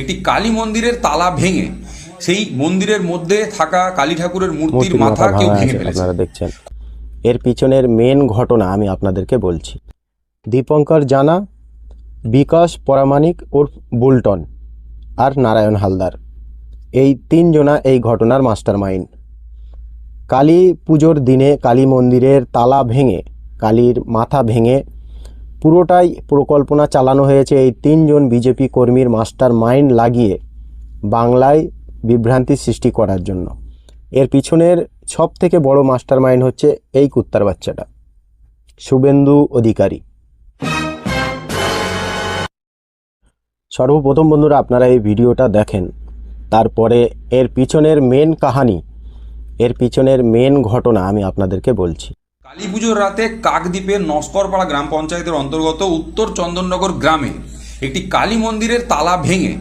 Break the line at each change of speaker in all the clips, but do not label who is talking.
একটি কালী মন্দিরের তালা ভেঙে সেই মন্দিরের মধ্যে থাকা কালী ঠাকুরের মূর্তির মাথা কেউ
ভেঙে
ফেলেছে।
আপনারা দেখছেন। এর পিছনের মেন ঘটনা আমি আপনাদেরকে বলছি। দীপঙ্কর জানা বিকাশ পরামানিক ওরফ বুলটন আর নারায়ণ হালদার। এই তিনজনা এই ঘটনার মাস্টার মাইন্ড কালী পুজোর দিনে কালী মন্দিরের তালা ভেঙে কালীর মাথা ভেঙে পুরোটাই পরিকল্পনা চালানো হয়েছে এই তিনজন বিজেপি কর্মীর মাস্টার মাইন্ড লাগিয়ে বাংলায় বিভ্রান্তি সৃষ্টি করার জন্য। এর পিছনের সব থেকে বড় মাস্টার মাইন্ড হচ্ছে এই কুত্তার বাচ্চাটা, শুভেন্দু অধিকারী। সর্বপ্রথম বন্ধুরা, আপনারা এই ভিডিওটা দেখেন। তারপরে এর পিছনের মেন কাহানি, এর পিছনের মেন ঘটনা আমি আপনাদেরকে বলছি।
কালী পুজোর রাতে কাকদ্বীপের নস্করপাড়া গ্রাম পঞ্চায়েতের অন্তর্গত উত্তর চন্দননগর গ্রামে একটি কালী মন্দিরের তালা ভেঙে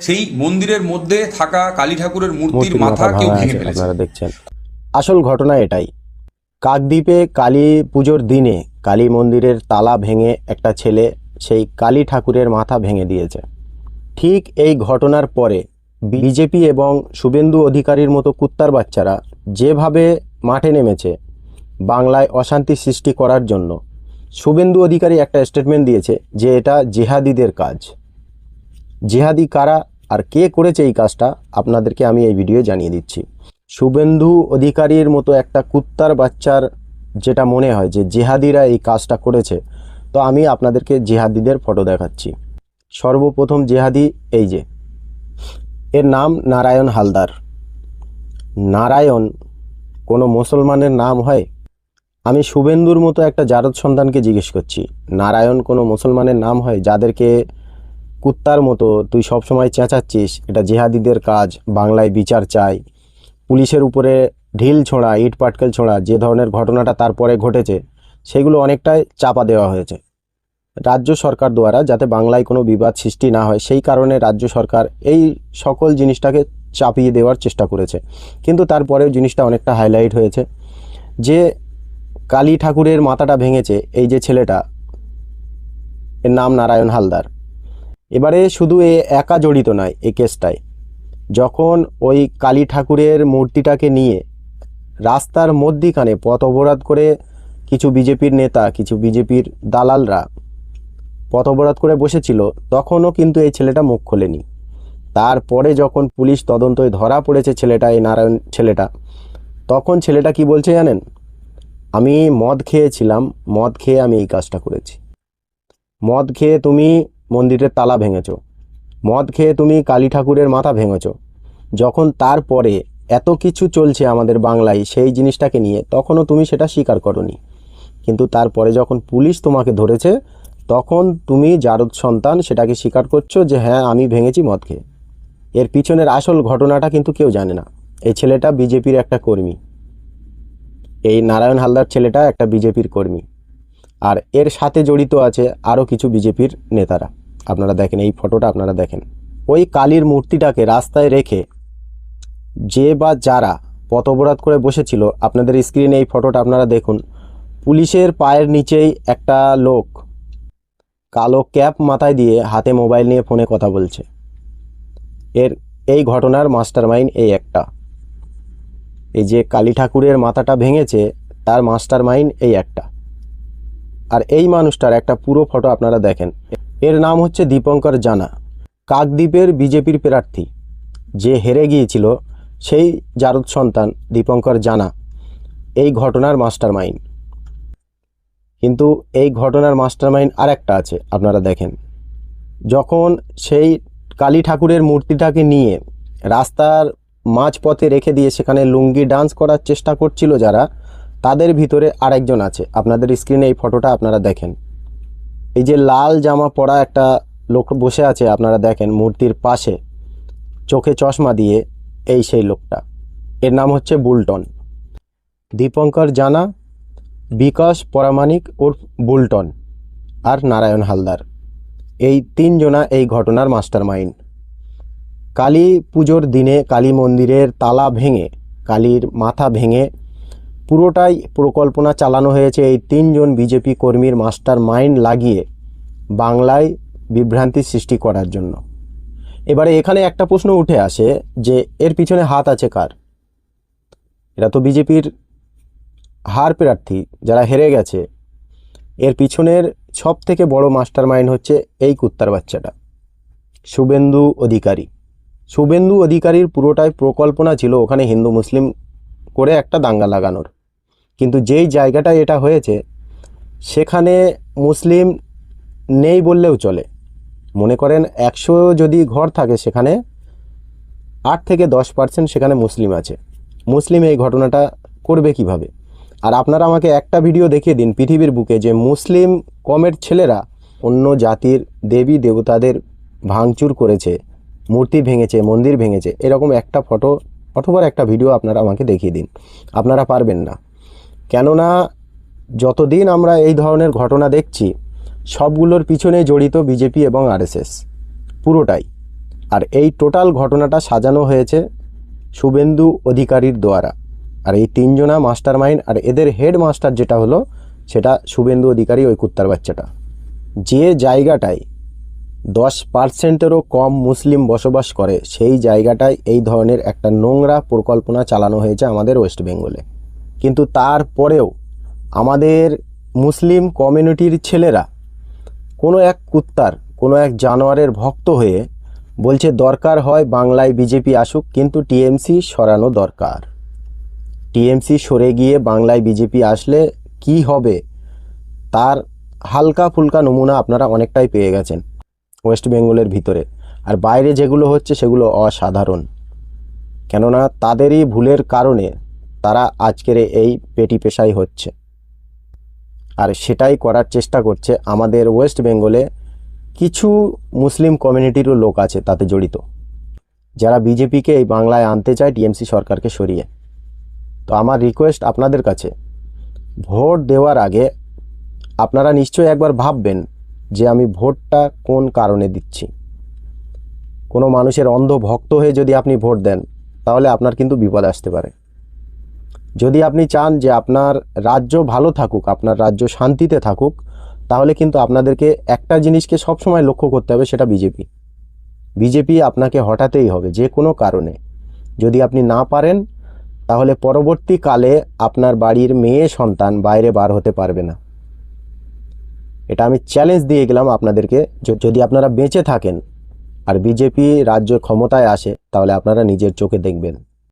সেই মন্দিরের মধ্যে থাকা কালী ঠাকুরের মূর্তির মাথা
মাথা
কেউ
ভেঙে
ফেলেছে।
আপনারা দেখছেন। আসল ঘটনা এটাই। কাকদ্বীপে কালী পুজোর দিনে কালী মন্দিরের তালা ভেঙে একটা ছেলে সেই কালী ঠাকুরের মাথা ভেঙে দিয়েছে। ঠিক এই ঘটনার পরে বিজেপি এবং শুভেন্দু অধিকারীর মতো কুত্তার বাচ্চারা যেভাবে মাঠে নেমেছে বাংলায় অশান্তি সৃষ্টি করার জন্য। শুভেন্দু অধিকারী একটা স্টেটমেন্ট দিয়েছে যে এটা জেহাদিদের কাজ। জেহাদি কারা আর কে করেছে এই কাজটা আপনাদেরকে আমি এই ভিডিও জানিয়ে দিচ্ছি। শুভেন্দু অধিকারীর মতো একটা কুত্তার বাচ্চার যেটা মনে হয় যে জেহাদিরা এই কাজটা করেছে, তো আমি আপনাদেরকে জেহাদিদের ফটো দেখাচ্ছি। সর্বপ্রথম জেহাদি এই যে, এর নাম নারায়ণ হালদার। নারায়ণ কোনো মুসলমানের নাম হয়? আমি শুভেন্দুর মতো একটা জারদ সন্তানকে জিজ্ঞেস করছি। নারায়ণ কোনো মুসলমানের নাম হয় যাদেরকে কুত্তার মতো তুই সবসময় চেঁচাচ্ছিস, এটা জেহাদিদের কাজ, বাংলায় বিচার চাই, পুলিশের উপরে ঢিল ছোঁড়া, ইট পাটকেল ছোঁড়া, যে ধরনের ঘটনাটা তারপরে ঘটেছে, সেগুলো অনেকটাই চাপা দেওয়া হয়েছে। রাজ্য সরকার দ্বারা যাতে বাংলায় কোনো বিবাদ সৃষ্টি না হয়, সেই কারণে রাজ্য সরকার এই সকল জিনিসটাকে চাপিয়ে দেওয়ার চেষ্টা করেছে। কিন্তু তারপরেও জিনিসটা অনেকটা হাইলাইট হয়েছে যে কালী ঠাকুরের মাথাটা ভেঙেছে এই যে ছেলেটা। এর নাম নারায়ণ হালদার। এবারে শুধু এ একা জড়িত নয় এই কেসটায়। যখন ওই কালী ঠাকুরের মূর্তিটাকে নিয়ে রাস্তার মধ্যিখানে পথ অবরোধ করে কিছু বিজেপির নেতা, কিছু বিজেপির দালালরা পথ অবরোধ করে বসেছিল, তখনও কিন্তু এই ছেলেটা মুখ খোলেনি। তারপরে যখন পুলিশ তদন্তয় ধরা পড়েছে ছেলেটা, এই নারায়ণ ছেলেটা, তখন ছেলেটা কি বলছে জানেন? আমি মদ খেয়েছিলাম, মদ খেয়ে আমি এই কাজটা করেছি। মদ খেয়ে তুমি মন্দিরের তালা ভেঙেছো। মদ খেয়ে তুমি কালী ঠাকুরের মাথা ভেঙেছো। যখন তারপরে এত কিছু চলছে আমাদের বাংলায় সেই জিনিসটাকে নিয়ে, তখনও তুমি সেটা স্বীকার করনি। কিন্তু তারপরে যখন পুলিশ তোমাকে ধরেছে, তখন তুমি জারদ সন্তান সেটাকে স্বীকার করছ যে হ্যাঁ আমি ভেঙেছি মদ খেয়ে। এর পিছনের আসল ঘটনাটা কিন্তু কেউ জানে না। এই ছেলেটা বিজেপির একটা কর্মী। এই নারায়ণ হালদার ছেলেটা একটা বিজেপির কর্মী। আর এর সাথে জড়িত আছে আরও কিছু বিজেপির নেতারা। আপনারা দেখেন, এই ফটোটা আপনারা দেখেন। ওই কালীর মূর্তিটাকে রাস্তায় রেখে যে বা যারা পথ অবরোধ করে বসেছিল, আপনাদের স্ক্রিনে এই ফটোটা আপনারা দেখুন, পুলিশের পায়ের নিচেই একটা লোক কালো ক্যাপ মাথায় দিয়ে হাতে মোবাইল নিয়ে ফোনে কথা বলছে। এর, এই ঘটনার মাস্টারমাইন্ড এই একটা। এই যে কালী ঠাকুরের মাথাটা ভেঙেছে, তার মাস্টার মাইন্ড এই একটা। আর এই মানুষটার একটা পুরো ফটো আপনারা দেখেন। এর নাম হচ্ছে দীপঙ্কর জানা। কাকদ্বীপের বিজেপির প্রার্থী। যে হেরে গিয়েছিল, সেই জারদ সন্তান দীপঙ্কর জানা। এই ঘটনার মাস্টার মাইন্ড কিন্তু এই ঘটনার মাস্টার মাইন্ড আর একটা আছে, আপনারা দেখেন। যখন সেই কালী ঠাকুরের মূর্তিটাকে নিয়ে রাস্তার মাঝপথে রেখে দিয়ে সেখানে লুঙ্গি ডান্স করার চেষ্টা করছিল যারা, তাদের ভিতরে আরেকজন আছে। আপনাদের স্ক্রিনে এই ফটোটা আপনারা দেখেন। এই যে লাল জামা পরা একটা লোক বসে আছে, আপনারা দেখেন মূর্তির পাশে চোখে চশমা দিয়ে এই সেই লোকটা। এর নাম হচ্ছে বুলটন। দীপঙ্কর জানা, বিকাশ পরামানিক ওরফ বুলটন আর নারায়ণ হালদার। এই তিনজনা এই ঘটনার মাস্টার মাইন্ড কালী পুজোর দিনে কালী মন্দিরের তালা ভেঙে, কালীর মাথা ভেঙে পুরোটাই পরিকল্পনা চালানো হয়েছে এই তিনজন বিজেপি কর্মীর মাস্টার মাইন্ড লাগিয়ে বাংলায় বিভ্রান্তি সৃষ্টি করার জন্য। এবারে এখানে একটা প্রশ্ন উঠে আসে যে, এর পিছনে হাত আছে কার? এরা তো বিজেপির হার প্রার্থী, যারা হেরে গেছে। এর পিছনের সব থেকে বড় মাস্টার মাইন্ড হচ্ছে এই কুত্তার বাচ্চাটা, শুভেন্দু অধিকারী। শুভেন্দু অধিকারীর পুরোটাই প্রকল্পনা ছিল ওখানে হিন্দু মুসলিম করে একটা দাঙ্গা লাগানোর। কিন্তু যেই জায়গাটায় এটা হয়েছে, সেখানে মুসলিম নেই বললেও চলে। মনে করেন একশো যদি ঘর থাকে সেখানে, আট থেকে দশ পার্সেন্ট সেখানে মুসলিম আছে। মুসলিম এই ঘটনাটা করবে কীভাবে? আর আপনারা আমাকে একটা ভিডিও দেখিয়ে দিন পৃথিবীর বুকে যে মুসলিম কমের ছেলেরা অন্য জাতির দেবী দেবতাদের ভাঙচুর করেছে। মূর্তি ভেঙেছে, মন্দির ভেঙেছে, এরকম একটা ফটো অথবা একটা ভিডিও আপনারা আমাকে দেখিয়ে দিন। আপনারা পারবেন না। কেননা যতদিন আমরা এই ধরনের ঘটনা দেখছি, সবগুলোর পিছনে জড়িত বিজেপি এবং আরএসএস পুরোটাই। আর এই টোটাল ঘটনাটা সাজানো হয়েছে শুভেন্দু অধিকারীর দ্বারা। আর এই তিনজনা মাস্টার মাইন্ড আর এদের হেড মাস্টার যেটা হলো, সেটা শুভেন্দু অধিকারী ওই কুত্তার বাচ্চাটা। যে জায়গাটায় দশ পার্সেন্টেরও কম মুসলিম বসবাস করে। সেই জায়গাটায় এই ধরনের একটা নোংরা পরিকল্পনা চালানো হয়েছে আমাদের ওয়েস্ট বেঙ্গলে। কিন্তু তারপরেও আমাদের মুসলিম কমিউনিটির ছেলেরা কোনো এক কুত্তার, কোনো এক জানোয়ারের ভক্ত হয়ে বলছে, দরকার হয় বাংলায় বিজেপি আসুক, কিন্তু টিএমসি সরানো দরকার। টিএমসি সরে গিয়ে বাংলায় বিজেপি আসলে কি হবে? তার হালকা ফুলকা নমুনা আপনারা অনেকটাই পেয়ে গেছেন। ওয়েস্ট বেঙ্গলের ভিতরে। আর বাইরে যেগুলো হচ্ছে সেগুলো অসাধারণ। কেননা তাদেরই ভুলের কারণে তারা আজকের এই পেটি পেশাই হচ্ছে। আর সেটাই করার চেষ্টা করছে আমাদের ওয়েস্ট বেঙ্গলে কিছু মুসলিম কমিউনিটিরও লোক আছে তাতে জড়িত। যারা বিজেপিকে এই বাংলায় আনতে চায় টিএমসি সরকারকে সরিয়ে। তো আমার রিকোয়েস্ট আপনাদের কাছে, ভোট দেওয়ার আগে আপনারা নিশ্চয়ই একবার ভাববেন যে আমি ভোটটা কোন কারণে দিচ্ছি। কোনো মানুষের অন্ধ ভক্ত হয়ে যদি আপনি ভোট দেন, তাহলে আপনার কিন্তু বিপদ আসতে পারে। যদি আপনি চান যে আপনার রাজ্য ভালো থাকুক, আপনার রাজ্য শান্তিতে থাকুক, তাহলে কিন্তু আপনাদেরকে একটা জিনিসকে সবসময় লক্ষ্য করতে হবে, সেটা বিজেপি। বিজেপি আপনাকে হটাতেই হবে, যে কোনো কারণে। যদি আপনি না পারেন, তাহলে পরবর্তীকালে আপনার বাড়ির মেয়ে সন্তান বাইরে বার হতে পারবে না। এটা আমি চ্যালেঞ্জ দিয়ে গেলাম আপনাদেরকে যদি আপনারা বেঁচে থাকেন আর বিজেপি রাজ্য ক্ষমতায় আসে, তাহলে আপনারা নিজের চোখে দেখবেন।